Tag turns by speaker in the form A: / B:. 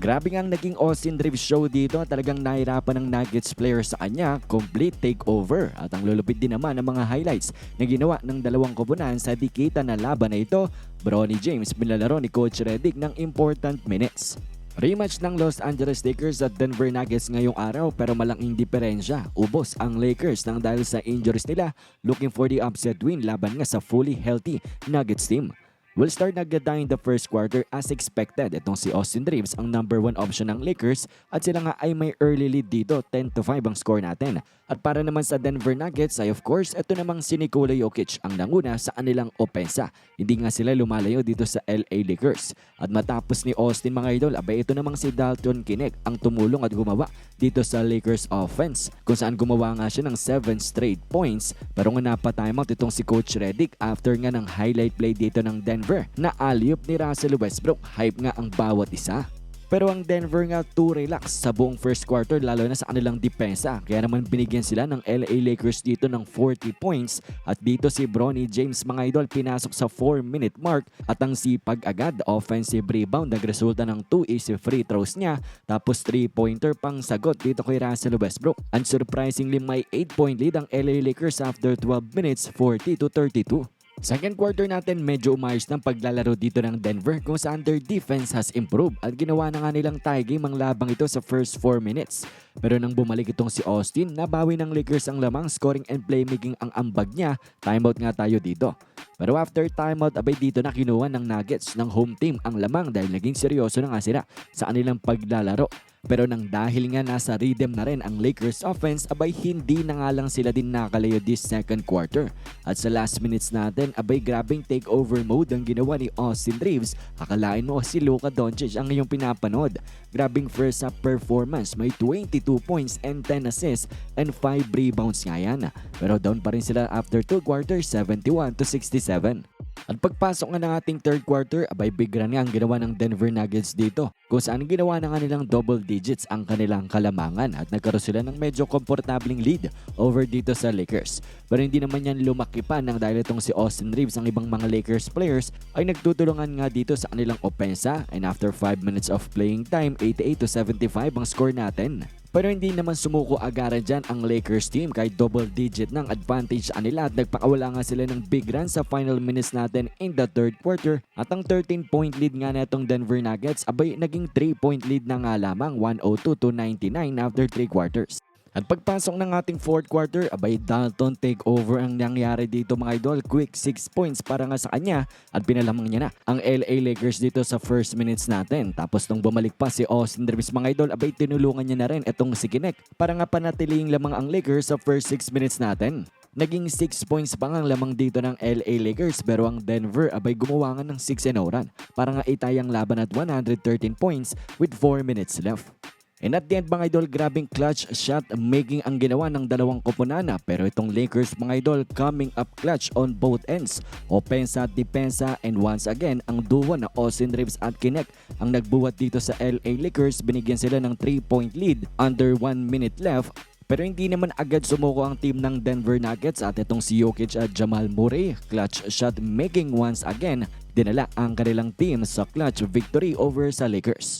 A: Grabe nga ang naging Austin Reeves show dito. Talagang nahirapan ng Nuggets player sa kanya. Complete takeover. At ang lulupit din naman ng mga highlights na ginawa ng dalawang koponan sa dikita na laban na ito. Bronny James pinalaro ni Coach Redick ng important minutes. Rematch ng Los Angeles Lakers at Denver Nuggets ngayong araw pero malaking diferensya. Ubos ang Lakers nang dahil sa injuries nila looking for the upset win laban nga sa fully healthy Nuggets team. We'll start na agad tayo in the first quarter as expected. Itong si Austin Reeves ang number one option ng Lakers at sila nga ay may early lead dito. 10 to 5 ang score natin. At para naman sa Denver Nuggets ay of course ito namang si Nikola Jokic ang nanguna sa kanilang opensa. Hindi nga sila lumalayo dito sa LA Lakers. At matapos ni Austin mga idol, abay ito namang si Dalton Kinect ang tumulong at gumawa dito sa Lakers offense kung saan gumawa nga siya ng 7 straight points pero nga napatimeout itong si Coach Redick after nga ng highlight play dito ng Denver na alley ni Russell Westbrook. Hype nga ang bawat isa. Pero ang Denver nga too relax sa buong first quarter lalo na sa kanilang depensa. Kaya naman binigyan sila ng LA Lakers dito ng 40 points at dito si Bronny James mga idol pinasok sa 4 minute mark at ang sipag agad offensive rebound nagresulta ng 2 easy free throws niya tapos 3 pointer pang sagot dito kay Russell Westbrook. Unsurprisingly may 8 point lead ang LA Lakers after 12 minutes 40 to 32. Second quarter natin medyo umayos ng paglalaro dito ng Denver kung saan their defense has improved at ginawa na nga nilang tie game ang labang ito sa first 4 minutes. Pero nang bumalik itong si Austin, nabawi ng Lakers ang lamang scoring and playmaking ang ambag niya. Timeout nga tayo dito. Pero after timeout, abay dito na kinuha ng Nuggets ng home team ang lamang dahil naging seryoso na nga sila sa kanilang paglalaro. Pero nang dahil nga nasa rhythm na rin ang Lakers offense, abay hindi na nga lang sila din nakalayo this second quarter. At sa last minutes natin, abay grabing takeover mode ang ginawa ni Austin Reeves. Akalain mo si Luka Doncic ang iyong pinapanood. Grabing first half performance, may 22 points and 10 assists and 5 rebounds nga yan. Pero down pa rin sila after 2 quarters, 71 to 67. At pagpasok nga ng ating third quarter, abay big run nga ang ginawa ng Denver Nuggets dito. Kung saan ginawa na nga nilang double digits ang kanilang kalamangan at nagkaroon sila ng medyo komportabling lead over dito sa Lakers. Pero hindi naman yan lumaki pa nang dahil itong si Austin Reeves ang ibang mga Lakers players ay nagtutulungan nga dito sa kanilang opensa and after 5 minutes of playing time, 88 to 75 ang score natin. Pero hindi naman sumuko agaran dyan ang Lakers team kahit double digit ng advantage sa kanila at nagpakawala nga sila ng big run sa final minutes natin in the third quarter at ang 13 point lead nga netong Denver Nuggets abay naging 3 point lead na nga lamang 102 to 99 after 3 quarters. At pagpasok ng ating fourth quarter, abay Dalton take over ang nangyari dito mga idol. Quick 6 points para nga sa kanya at pinalamang niya na ang LA Lakers dito sa first minutes natin. Tapos nung bumalik pa si Austin Reeves mga idol, abay tinulungan niya na rin itong si Kinek para nga panatiling lamang ang Lakers sa first 6 minutes natin. Naging 6 points pa ang lamang dito ng LA Lakers pero ang Denver abay gumawa ng 6 and run para nga itayang laban at 113 points with 4 minutes left. And at the end mga idol, grabing clutch shot making ang ginawa ng dalawang koponana. Pero itong Lakers mga idol, coming up clutch on both ends. Opensa at depensa and once again, ang duo na Austin Reeves at Kinect ang nagbuwat dito sa LA Lakers. Binigyan sila ng 3 point lead under 1 minute left pero hindi naman agad sumuko ang team ng Denver Nuggets at itong si Jokic at Jamal Murray, clutch shot making once again, dinala ang kanilang team sa clutch victory over sa Lakers.